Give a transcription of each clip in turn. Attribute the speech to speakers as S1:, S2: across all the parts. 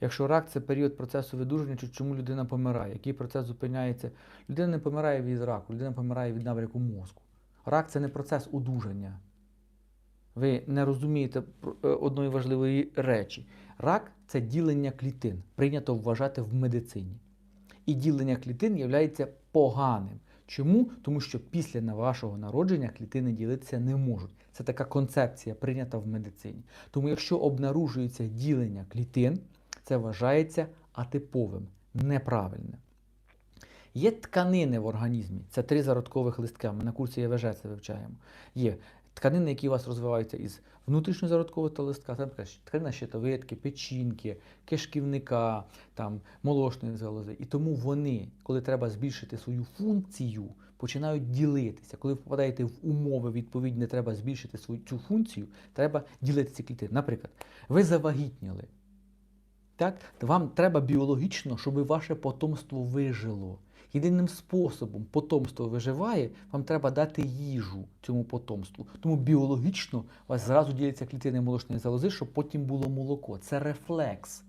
S1: Якщо рак це період процесу видуження, чому людина помирає, який процес зупиняється. Людина не помирає від раку, людина помирає від набряку мозку. Рак це не процес одужання. Ви не розумієте е, одної важливої речі. Рак це ділення клітин, прийнято вважати в медицині. І ділення клітин є поганим. Чому? Тому що після вашого народження клітини ділитися не можуть. Це така концепція, прийнята в медицині. Тому якщо обнаружується ділення клітин, це вважається атиповим, неправильним. Є тканини в організмі, це три зародкових листка. Ми на курсі ЄВЖ це вивчаємо. Є тканини, які у вас розвиваються із внутрішньозародкового листка, там наприклад, тканина щитовидки, печінки, кишківника, там, молочної залози. І тому вони, коли треба збільшити свою функцію, починають ділитися. Коли ви попадаєте в умови, відповідні, треба збільшити свою цю функцію, треба ділити ці клітини. Наприклад, ви завагітніли. Так? Вам треба біологічно, щоб ваше потомство вижило. Єдиним способом потомство виживає, вам треба дати їжу цьому потомству. Тому біологічно у вас зразу діляться клітини молочної залози, щоб потім було молоко. Це рефлекс.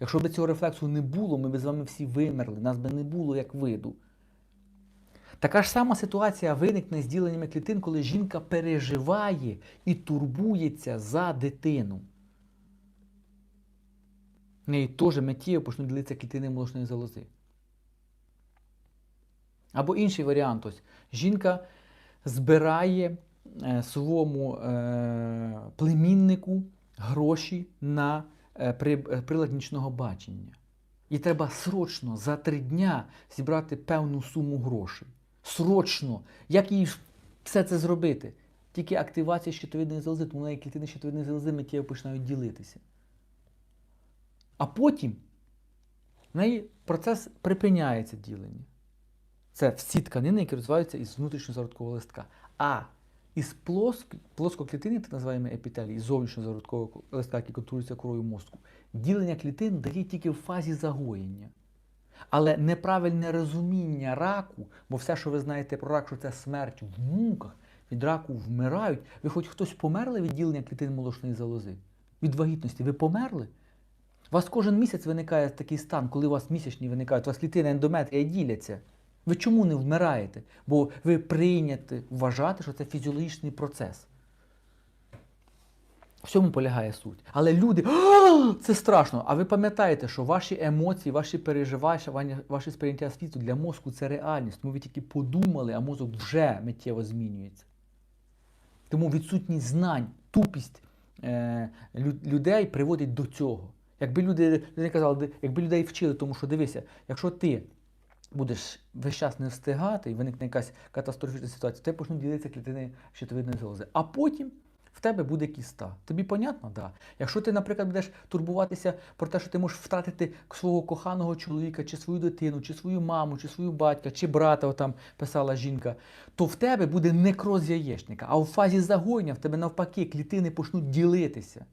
S1: Якщо б цього рефлексу не було, ми б з вами всі вимерли, нас би не було як виду. Така ж сама ситуація виникне з діленнями клітин, коли жінка переживає і турбується за дитину. В неї теж миттєво почнуть ділитися клітини молочної залози. Або інший варіант. Ось жінка збирає е, своєму е, племіннику гроші на е, при, е, прилад нічного бачення. І треба срочно за три дня зібрати певну суму грошей. Срочно! Як їй все це зробити? Тільки активація щитовидної залози, тому неї клітини щитовидної залози миттєво починають ділитися. А потім в неї процес припиняється ділення. Це всі тканини, які розвиваються із внутрішньозародкового листка. А із плоск... плоскоклітини, так називаємо епітелій, із зовнішньозародкового листка, який контролюється корою мозку, ділення клітин дає тільки в фазі загоєння. Але неправильне розуміння раку, бо все, що ви знаєте про рак, що це смерть в муках, від раку вмирають. Ви хоч хтось померли від ділення клітин молочної залози? Від вагітності ви померли? У вас кожен місяць виникає такий стан, коли у вас місячні виникають, у вас клітини ендометрія діляться. Ви чому не вмираєте? Бо ви прийняті вважати, що це фізіологічний процес. В цьому полягає суть. Але люди, це страшно. А ви пам'ятаєте, що ваші емоції, ваші переживання, ваші сприйняття світу для мозку це реальність. Тому ви тільки подумали, а мозок вже миттєво змінюється. Тому відсутність знань, тупість е, людей приводить до цього. Якби люди, люди казали, якби людей вчили, тому що дивися, якщо ти будеш весь час не встигати і виникне якась катастрофічна ситуація, то почнуть ділитися клітини щитовидної залози. А потім в тебе буде кіста. Тобі понятно? Да. Якщо ти, наприклад, будеш турбуватися про те, що ти можеш втратити свого коханого чоловіка, чи свою дитину, чи свою маму, чи свою батька, чи брата, там писала жінка, то в тебе буде некроз яєчника. А в фазі загоєння в тебе навпаки клітини почнуть ділитися.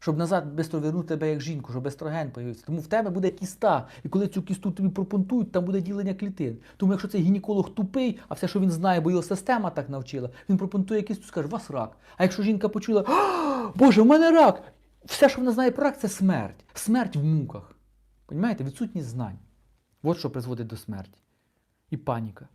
S1: Щоб назад швидко вернути тебе як жінку, щоб естроген появився. Тому в тебе буде кіста. І коли цю кісту тобі пропонтують, там буде ділення клітин. Тому якщо цей гінеколог тупий, а все, що він знає, бо його система так навчила, він пропонує кісту, скаже, у вас рак. А якщо жінка почула, Боже, в мене рак! Все, що вона знає про рак, це смерть. Смерть в муках. Понімаєте? Відсутність знань. От що призводить до смерті. І паніка.